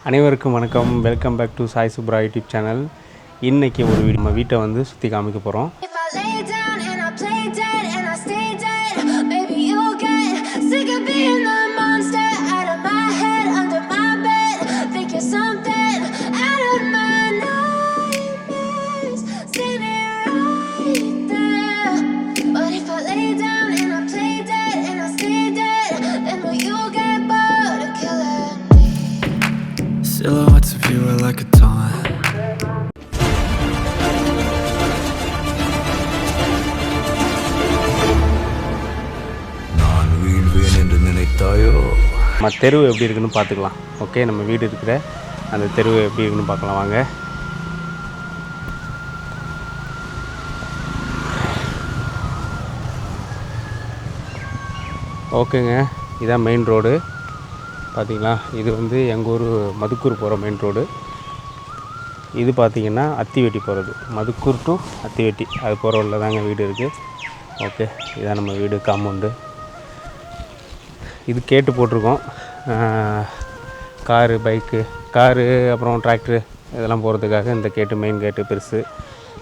அனைவருக்கும் வணக்கம். Welcome back to Sai Subra YouTube channel இன்றைக்கி ஒரு வீடு நம்ம வீட்டை வந்து சுற்றி காமிக்க போகிறோம் தெருவு தெரு எப்படி இருக்குன்னு பார்த்துக்கலாம். ஓகே நம்ம வீடு இருக்கிற அந்த தெரு எப்படி இருக்குன்னு பார்க்கலாம். வாங்க. ஓகேங்க இதான் மெயின் ரோடு பார்த்திங்களா? இது வந்து எங்கள் ஊர் மதுக்கூர் போகிற மெயின் ரோடு இது பார்த்தீங்கன்னா அத்திவெட்டி போகிறது. மதுக்கூர் டு அத்திவெட்டி. அது போகிற வழியில் தாங்க வீடு இருக்குது ஓகே இதான் நம்ம வீடு காம்பவுண்டு இது கேட்டு போட்டிருக்கோம். காரு பைக்கு காரு அப்புறம் டிராக்டரு இதெல்லாம் போகிறதுக்காக இந்த கேட்டு மெயின் கேட்டு பெருசு.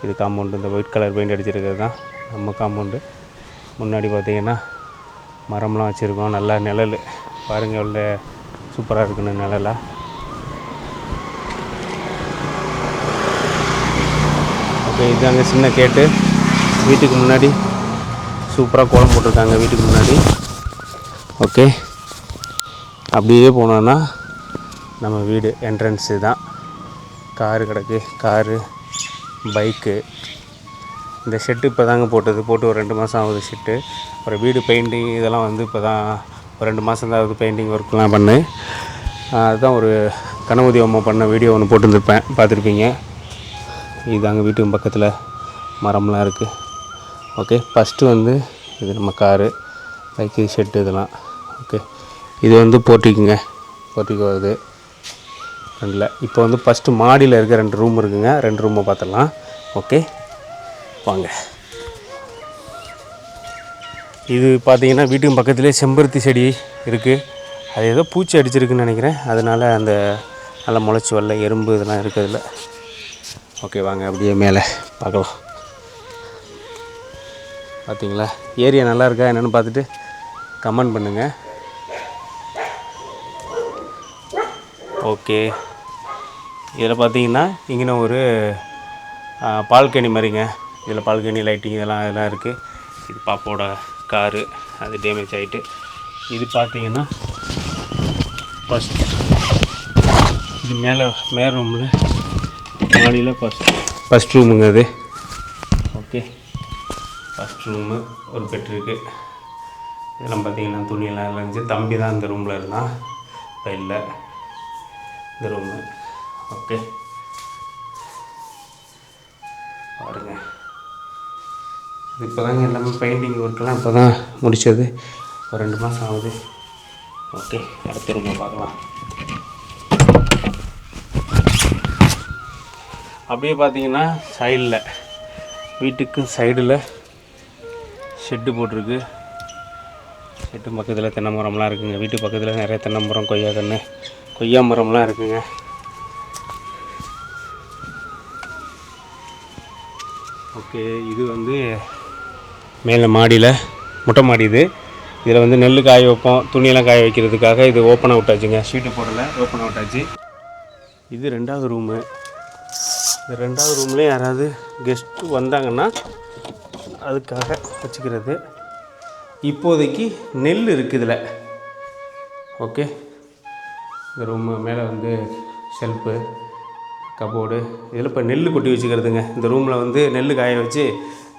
இது காம்பவுண்டு இந்த ஒயிட் கலர் பெயிண்ட் அடிச்சிருக்கிறது தான். நம்ம காம்பவுண்டு முன்னாடி பார்த்தீங்கன்னா மரம்லாம் வச்சுருக்கோம். நல்லா நிழல். பாருங்கள் உள்ள சூப்பராக இருக்குன்னு நிழலாக ஓகே இதாங்க சின்ன கேட்டு வீட்டுக்கு முன்னாடி சூப்பராக கோலம் போட்டிருக்காங்க வீட்டுக்கு முன்னாடி. ஓகே. அப்படியே போனோன்னா நம்ம வீடு என்ட்ரன்ஸு தான். காரு கிடக்கு காரு பைக்கு இந்த ஷெட்டு இப்போ தாங்க போட்டது. போட்டு ஒரு ரெண்டு மாதம் ஆகுது ஷெட்டு அப்புறம் வீடு பெயிண்டிங் இதெல்லாம் வந்து இப்போ தான் ஒரு ரெண்டு மாதம் தான் ஆகுது பெயிண்டிங் ஒர்க்லாம் பண்ணு. அதுதான் ஒரு கணபதி அம்மா பண்ண வீடியோ ஒன்று போட்டுருந்துருப்பேன். பார்த்துருப்பீங்க. இதாங்க வீட்டுக்கு பக்கத்தில் மரம்லாம் இருக்குது ஓகே ஃபஸ்ட்டு வந்து இது நம்ம காரு பைக்கு ஷெட்டு இதெல்லாம். இது வந்து போர்ட்டிக்குங்க போர்ட்டிக்கு வருது. ரெண்டில். இப்போ வந்து ஃபஸ்ட்டு மாடியில் இருக்க ரெண்டு ரூம் இருக்குங்க. ரெண்டு ரூமை பார்த்துடலாம் ஓகே வாங்க. இது பார்த்தீங்கன்னா வீட்டுக்கு பக்கத்துலேயே செம்பருத்தி செடி இருக்குது அது ஏதோ பூச்சி அடிச்சிருக்குன்னு நினைக்கிறேன். அதனால் அந்த நல்லா முளைச்சி வரல. எறும்பு இதெல்லாம் இருக்கிறதுல. ஓகே வாங்க. அப்படியே மேலே பார்க்கலாம். பார்த்தீங்களா ஏரியா நல்லா இருக்கா? என்னென்னு பார்த்துட்டு கமெண்ட் பண்ணுங்கள் ஓகே. இதில் பார்த்தீங்கன்னா இங்கே ஒரு பால்கனி மாதிரிங்க. இதில் பால்கனி லைட்டிங் இதெல்லாம் இதெல்லாம் இருக்குது இது பாப்போட காரு அது டேமேஜ் ஆகிட்டு இது பார்த்தீங்கன்னா ஃபஸ்ட் இது மேலே மேல் ரூமில் மாடியில் ஃபஸ்ட் ஃபஸ்ட் ரூமுங்க அது. ஓகே. ஃபஸ்ட் ரூமு ஒரு பெட் இருக்குது இதெல்லாம் பார்த்தீங்கன்னா துணியெல்லாம் இருந்துச்சு தம்பி தான் இந்த ரூமில் இருந்தான். இப்போ இல்லை. இந்த ரூமு ஓகே. பாருங்க. இது இப்போ தாங்க எல்லாமே பெயிண்டிங் ஒர்க்கெல்லாம் இப்போ தான் முடித்தது ஒரு ரெண்டு மாதம் ஆகுது. ஓகே அடுத்த ரூமை பார்க்கலாம். அப்படியே பார்த்தீங்கன்னா சைடில் வீட்டுக்கு சைடில் ஷெட்டு போட்டிருக்கு. ஷெட்டு பக்கத்தில் தென்னை மரம்லாம் இருக்குங்க. வீட்டு பக்கத்தில் நிறைய தென்னை மரம் கொய்யா கன்று கொய்யா மரம்லாம் இருக்குங்க. ஓகே இது வந்து மேலே மாடியில் முட்டை மாடி இது. இதில் வந்து நெல் காய வைப்போம் துணியெல்லாம் காய வைக்கிறதுக்காக இது ஓப்பன் அவுட் ஆச்சுங்க. ஷீட்டு போடல ஓப்பன் அவுட் ஆச்சு. இது ரெண்டாவது ரூமு இந்த ரெண்டாவது ரூம்லேயும் யாராவது கெஸ்ட்டு வந்தாங்கன்னா அதுக்காக வச்சுக்கிறது. இப்போதைக்கு நெல் இருக்குது இதில். ஓகே. இந்த ரூமு மேலே வந்து ஷெல்ஃபு கபோர்டு இதில் இப்போ நெல் கொட்டி வச்சுக்கிறதுங்க. இந்த ரூமில் வந்து நெல் காய வச்சு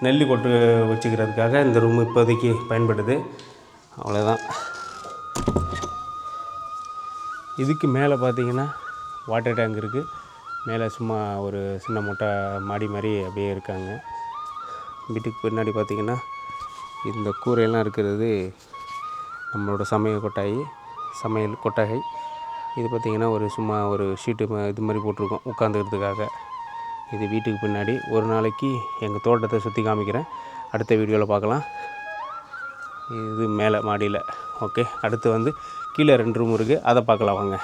நெல் கொட்டு வச்சுக்கிறதுக்காக இந்த ரூம் இப்போதைக்கு பயன்படுது. அவ்வளோதான் இதுக்கு மேலே பார்த்தீங்கன்னா வாட்டர் டேங்க் இருக்குது மேலே சும்மா ஒரு சின்ன மொட்டை மாடி மாதிரி அப்படியே இருக்காங்க. வீட்டுக்கு பின்னாடி பார்த்தீங்கன்னா இந்த கூரையெல்லாம் இருக்கிறது நம்மளோட சமையல் கொட்டாயி சமையல் கொட்டகை. இது பார்த்திங்கன்னா ஒரு சும்மா ஒரு ஷீட்டு இது மாதிரி போட்டிருக்கோம் உட்காந்துக்கிறதுக்காக இது வீட்டுக்கு பின்னாடி ஒரு நாளைக்கு எங்கள் தோட்டத்தை சுற்றி காமிக்கிறேன். அடுத்த வீடியோவில் பார்க்கலாம். இது மேலே மாடியில். ஓகே அடுத்து வந்து கீழே ரெண்டு ரூம் இருக்குது அதை பார்க்கலாம் வாங்க.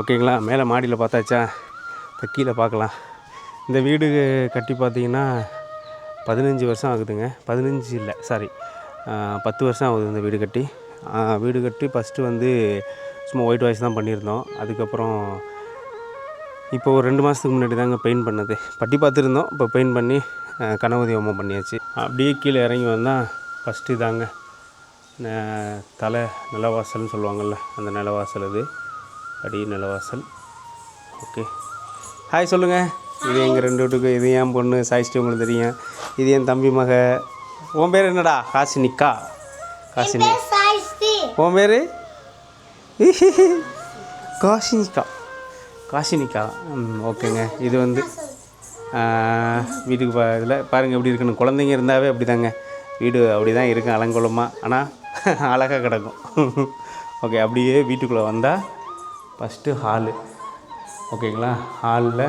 ஓகேங்களா மேலே மாடியில் பார்த்தாச்சா? இப்போ கீழே பார்க்கலாம். இந்த வீடு கட்டி பார்த்திங்கன்னா பதினஞ்சு வருஷம் ஆகுதுங்க. பதினஞ்சு இல்லை சாரி பத்து வருஷம் ஆகுது இந்த வீடு கட்டி. வீடு கட்டி ஃபஸ்ட்டு வந்து சும்மா ஒயிட் வாஷ் தான் பண்ணியிருந்தோம். அதுக்கப்புறம் இப்போ ஒரு ரெண்டு மாதத்துக்கு முன்னாடி தாங்க பெயிண்ட் பண்ணது. பட்டி பார்த்துருந்தோம். இப்போ பெயிண்ட் பண்ணி அஹ், கனவதி ஹோமம் பண்ணியாச்சு. அப்படியே கீழே இறங்கி வந்தால் ஃபஸ்ட்டு இதாங்க. தலை நிலவாசல்னு சொல்லுவாங்கள்ல அந்த நிலவாசல் இது அடி நிலவாசல். ஓகே. ஹாய் சொல்லுங்கள் இது எங்கள் ரெண்டு வீட்டுக்கு இது என் பொண்ணு சாய்ஸ்டி உங்களுக்கு தெரியும். இது என் தம்பி மக உன் பேர் என்னடா? காசினிக்கா. காசினி. உன் பேர்? காசினிக்கா. காசினிக்கா. ம் ஓகேங்க. இது வந்து வீட்டுக்கு பா இதில் பாருங்கள் எப்படி இருக்குன்னு. குழந்தைங்க இருந்தாவே அப்படி தாங்க வீடு அப்படி தான் இருக்கும் அலங்கோலமாக ஆனால் அழகாக கிடக்கும். ஓகே அப்படியே வீட்டுக்குள்ளே வந்தால் ஃபஸ்ட்டு ஹாலு ஓகேங்களா? ஹாலில்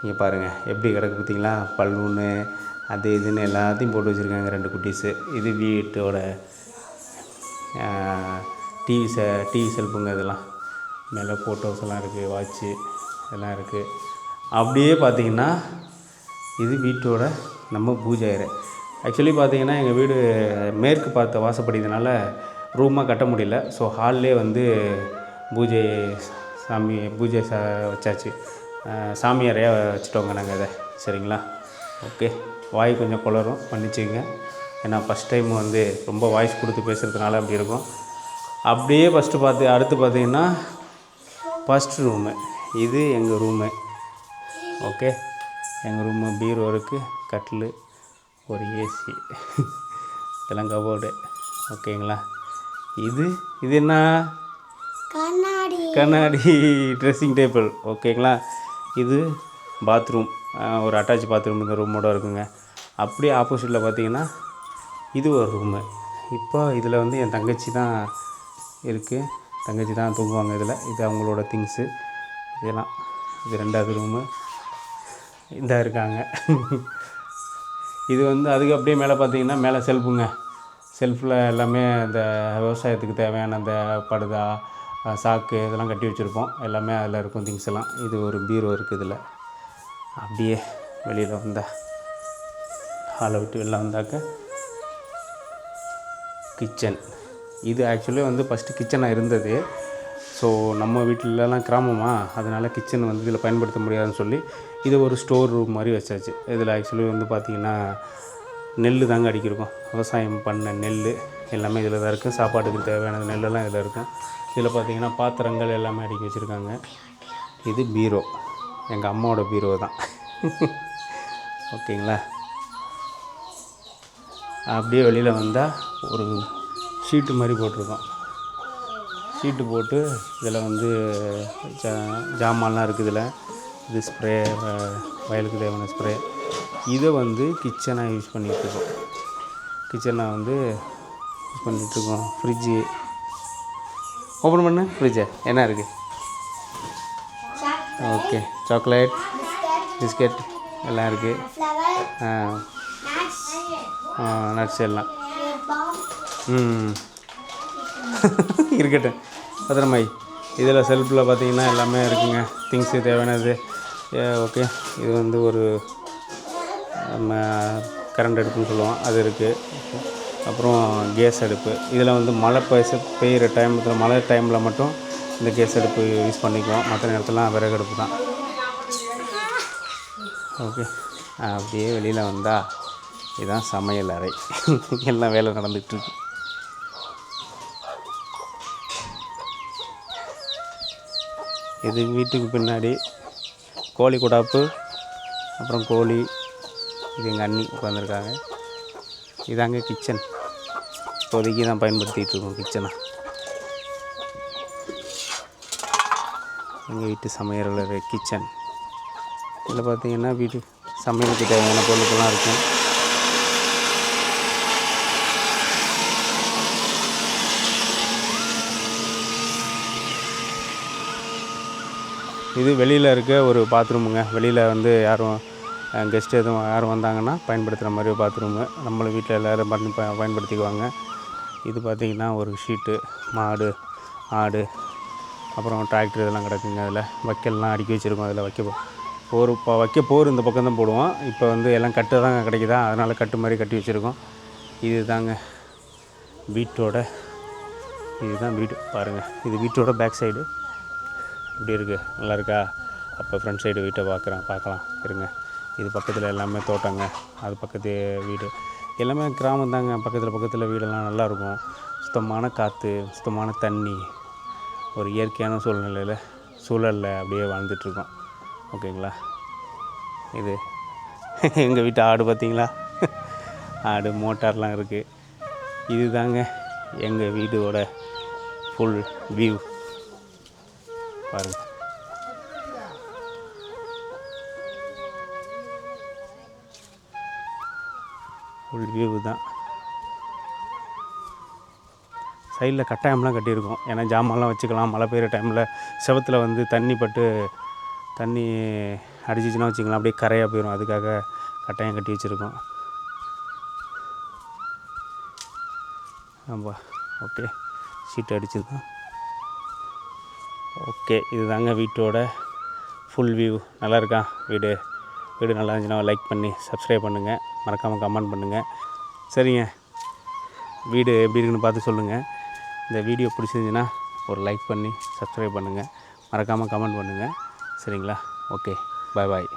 நீங்கள் பாருங்கள் எப்படி கிடக்கு பார்த்தீங்களா? பல்லுன்னு அது இதுன்னு எல்லாத்தையும் போட்டு வச்சுருக்காங்க ரெண்டு குட்டீஸு. இது வீட்டோட டிவி செ டிவி செல்ஃபுங்க இதெல்லாம். மேலே ஃபோட்டோஸ் எல்லாம் இருக்குது வாட்ச்சு இதெல்லாம் இருக்குது அப்படியே பார்த்தீங்கன்னா இது வீட்டோட நம்ம பூஜை அறை. ஆக்சுவலி பார்த்தீங்கன்னா எங்கள் வீடு மேற்கு பார்த்த வாசப்படுறதுனால ரூமாக கட்ட முடியல. ஸோ ஹால்லே வந்து பூஜை சாமி பூஜை சா வச்சாச்சு. சாமியாரையாக சாமி அறையாக வச்சுட்டோங்க நாங்கள் இதை. சரிங்களா? ஓகே வாய் கொஞ்சம் குளரும் மன்னிச்சுங்க ஏன்னா ஃபஸ்ட் டைம் வந்து ரொம்ப வாய்ஸ் கொடுத்து பேசுகிறதுனால அப்படி இருக்கும். அப்படியே ஃபஸ்ட்டு பார்த்து அடுத்து பார்த்தீங்கன்னா ஃபஸ்ட் ரூமு இது எங்கள் ரூமு ஓகே எங்கள் ரூமு பீரோ இருக்குது கட்டில் ஒரு ஏசி இதெல்லாம் கபோர்டு ஓகேங்களா இது இது என்ன? கண்ணாடி. கண்ணாடி ட்ரெஸ்ஸிங் டேபிள் ஓகேங்களா இது பாத்ரூம் ஒரு அட்டாச் பாத்ரூம் இந்த ரூமோட இருக்குங்க. அப்படியே ஆப்போசிட்டில் பார்த்தீங்கன்னா இது ஒரு ரூமு இப்போ இதில் வந்து என் தங்கச்சி தான் இருக்குது தங்கச்சி தான் தூங்குவாங்க இதில். இது அவங்களோட திங்ஸு இதெல்லாம் இது ரெண்டாவது ரூமு இதாக இருக்காங்க. இது வந்து அதுக்கு அப்படியே மேலே பார்த்தீங்கன்னா மேலே செல்ஃபுங்க. செல்ஃபில் எல்லாமே இந்த விவசாயத்துக்கு தேவையான அந்த படுதா சாக்கு இதெல்லாம் கட்டி வச்சுருப்போம். எல்லாமே அதில் இருக்கும் திங்ஸ் எல்லாம். இது ஒரு பீரோ இருக்குது இதில். அப்படியே வெளியில் வந்தா ஹாலை விட்டு வெளில வந்தாக்க கிச்சன் இது ஆக்சுவலி வந்து ஃபஸ்ட்டு கிச்சனாக இருந்தது. ஸோ நம்ம வீட்டிலலாம் கிராமமாக அதனால் கிச்சன் வந்து இதில் பயன்படுத்த முடியாதுன்னு சொல்லி இது ஒரு ஸ்டோர் ரூம் மாதிரி வச்சாச்சு. இதில் ஆக்சுவலி வந்து பார்த்திங்கன்னா நெல் தாங்க அடிக்கிருக்கோம். விவசாயம் பண்ண நெல் எல்லாமே இதில் தான் இருக்குது சாப்பாட்டுக்கு தேவையான நெல்லெல்லாம் இதில் இருக்கும். இதில் பார்த்திங்கன்னா பாத்திரங்கள் எல்லாமே அடுக்கி வச்சுருக்காங்க. இது பீரோ. எங்கள் அம்மாவோட பீரோ தான். ஓகேங்களா? அப்படியே வெளியில் வந்தால் ஒரு ஷீட்டு மாதிரி போட்டிருக்கோம். ஷீட்டு போட்டு இதில் வந்து ஜா ஜாமான்லாம் இருக்குது இதில். இது ஸ்ப்ரே வயலுக்கு தேவையான ஸ்ப்ரே. இதை வந்து கிச்சனாக யூஸ் பண்ணிகிட்ருக்கோம். கிச்சனாக வந்து யூஸ் பண்ணிகிட்ருக்கோம். ஃப்ரிட்ஜு. ஓப்பன் பண்ணு ஃப்ரிட்ஜை. என்ன இருக்குது ஓகே சாக்லேட் பிஸ்கெட் எல்லாம் இருக்குது ஃப்ளவர் நட்ஸ் எல்லாம். ம். இருக்கட்டும். பத்திரமாய் இதில் செல்ஃபில் பார்த்தீங்கன்னா எல்லாமே இருக்குங்க. திங்ஸு தேவையானது. ஓகே இது வந்து ஒரு நம்ம கரண்ட் அடுப்புன்னு சொல்லுவோம். அது இருக்குது அப்புறம் கேஸ் அடுப்பு. இதில் வந்து மழை பெய்ய பெய்கிற டைமத்தில் மழை டைமில் மட்டும் இந்த கேஸ் அடுப்பு யூஸ் பண்ணிக்குவோம். மற்ற நேரத்துலாம் விறகு அடுப்பு தான். ஓகே. அப்படியே வெளியில் வந்தால் இதுதான் சமையல் அறை. எல்லாம் வேலை நடந்துகிட்ருக்கு. இது வீட்டுக்கு பின்னாடி கோழி குடாப்பு அப்புறம் கோழி இது எங்கள் அண்ணி உட்காந்துருக்காங்க இதாங்க கிச்சன் இப்போதைக்கு தான் பயன்படுத்திகிட்டு இருக்கோம் கிச்சனை எங்கள் வீட்டு சமையல் கிச்சன் இதில் பார்த்தீங்கன்னா வீட்டு சமையலுக்கு தேவையான பொருட்கள்லாம் இருக்கும் இது வெளியில் இருக்க ஒரு பாத்ரூமுங்க வெளியில் வந்து யாரும் கெஸ்ட் எதுவும் யாரும் வந்தாங்கன்னா பயன்படுத்துகிற மாதிரி ஒரு பாத்ரூமு நம்மளும் வீட்டில் எல்லோரும் பண்ணி பயன்படுத்திக்குவாங்க. இது பார்த்திங்கன்னா ஒரு ஷீட்டு மாடு ஆடு அப்புறம் டிராக்டர் இதெல்லாம் கிடக்குங்க அதில். வைக்கல்லாம் அடுக்கி வச்சுருக்கோம் அதில் வைக்க போர் இப்போ வைக்க போர் இந்த பக்கம் தான் போடுவோம். இப்போ வந்து எல்லாம் கட்டு தான் கிடைக்குதா? அதனால் கட்டு மாதிரி கட்டி வச்சுருக்கோம். இது தாங்க வீட்டோட இதுதான் வீடு. பாருங்கள் இது வீட்டோட பேக் சைடு இப்படி இருக்குது நல்லா இருக்கா? அப்போ ஃப்ரண்ட் சைடு வீட்டை பார்க்குறேன் பார்க்கலாம் இருங்க. இது பக்கத்தில் எல்லாமே தோட்டங்க. அது பக்கத்து வீடு. எல்லாமே கிராமம் தாங்க. பக்கத்தில் பக்கத்தில் வீடெல்லாம் நல்லா இருக்கும். சுத்தமான காற்று சுத்தமான தண்ணி. ஒரு இயற்கையான சூழ்நிலையில் சூழலில் அப்படியே வாழ்ந்துட்டுருக்கோம். ஓகேங்களா? இது எங்கள் வீட்டு ஆடு பார்த்தீங்களா ஆடு மோட்டார்லாம் இருக்குது இது தாங்க எங்கள் வீடோட ஃபுல் வியூ பாருங்கள் ஃபுல் வியூ தான். சைடில் கட்டாயம்லாம் கட்டியிருக்கோம். ஏன்னா ஜாமான்லாம் வச்சுக்கலாம். மழை பெய்கிற டைமில் செவத்தில் வந்து தண்ணி பட்டு தண்ணி அடிச்சிச்சுன்னா வச்சுக்கலாம். அப்படியே கரையாக போயிடும். அதுக்காக கட்டாயம் கட்டி வச்சுருக்கோம். ஆமாம் ஓகே. சீட் அடிச்சிருக்கோம். ஓகே இதுதாங்க வீட்டோட ஃபுல் வியூ நல்லா இருக்கா வீடு. வீடு நல்லா இருந்துச்சுன்னா லைக் பண்ணி சப்ஸ்கிரைப் பண்ணுங்கள் மறக்காமல் கமெண்ட் பண்ணுங்கள் சரிங்க. வீடு எப்படி இருக்குன்னு பார்த்து சொல்லுங்கள் இந்த வீடியோ பிடிச்சிருந்துச்சுன்னா ஒரு லைக் பண்ணி சப்ஸ்கிரைப் பண்ணுங்கள் மறக்காமல் கமெண்ட் பண்ணுங்கள் சரிங்களா? ஓகே பாய் பாய்